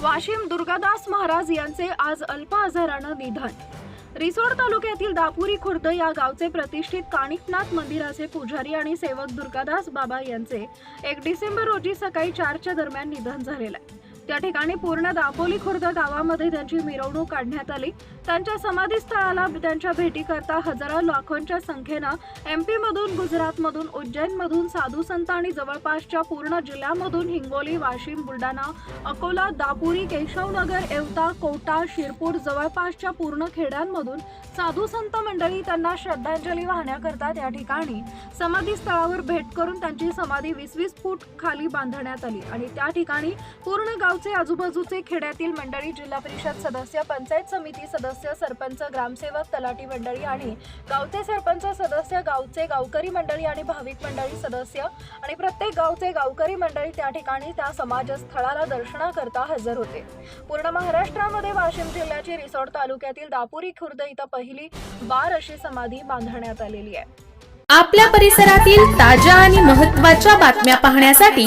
वाशिम दुर्गादास महाराज यांचे आज अल्प आजारानं निधन. रिसोड तालुक्यातील दापुरी खुर्द या गावचे प्रतिष्ठित काणिकनाथ मंदिराचे पुजारी आणि सेवक दुर्गादास बाबा यांचे एक डिसेंबर रोजी सकाळी चारच्या दरम्यान निधन झालेलं आहे. त्या ठिकाणी पूर्ण दापोली खुर्द गावामध्ये त्यांची मिरवणूक काढण्यात आली. त्यांच्या समाधीस्थळाला त्यांच्या भेटीकरता हजारो लाखोंच्या संख्येनं एमपी मधून गुजरातमधून उज्जैनमधून साधू संत आणि जवळपासच्या पूर्ण जिल्ह्यामधून हिंगोली वाशिम बुलढाणा अकोला दापुरी केशवनगर एवता कोटा शिरपूर जवळपासच्या पूर्ण खेड्यांमधून साधू संत मंडळी त्यांना श्रद्धांजली वाहण्याकरता त्या ठिकाणी समाधी स्थळावर भेट करून त्यांची समाधी वीस वीस फूट खाली बांधण्यात आली आणि त्या ठिकाणी पूर्ण गाव गावचे आजूबाजूचे खेड्यातील मंडळी जिल्हा परिषद सदस्य पंचायत समिती सदस्य सरपंच ग्रामसेवक तलाठी मंडळी आणि गावचे सरपंच सदस्य गावचे गावकरी मंडळी आणि भाविक मंडळी सदस्य आणि प्रत्येक गावचे गावकरी मंडळी त्या ठिकाणी त्या समाजस्थळाला दर्शनाकरता हजर होते. पूर्ण महाराष्ट्रामध्ये वाशिम जिल्ह्याची रिसोड तालुक्यातील दापुरी खुर्द इथं पहिली बार अशी समाधी बांधण्यात आलेली आहे. आपल्या परिसरातील ताज्या आणि महत्त्वाच्या बातम्या पाहण्यासाठी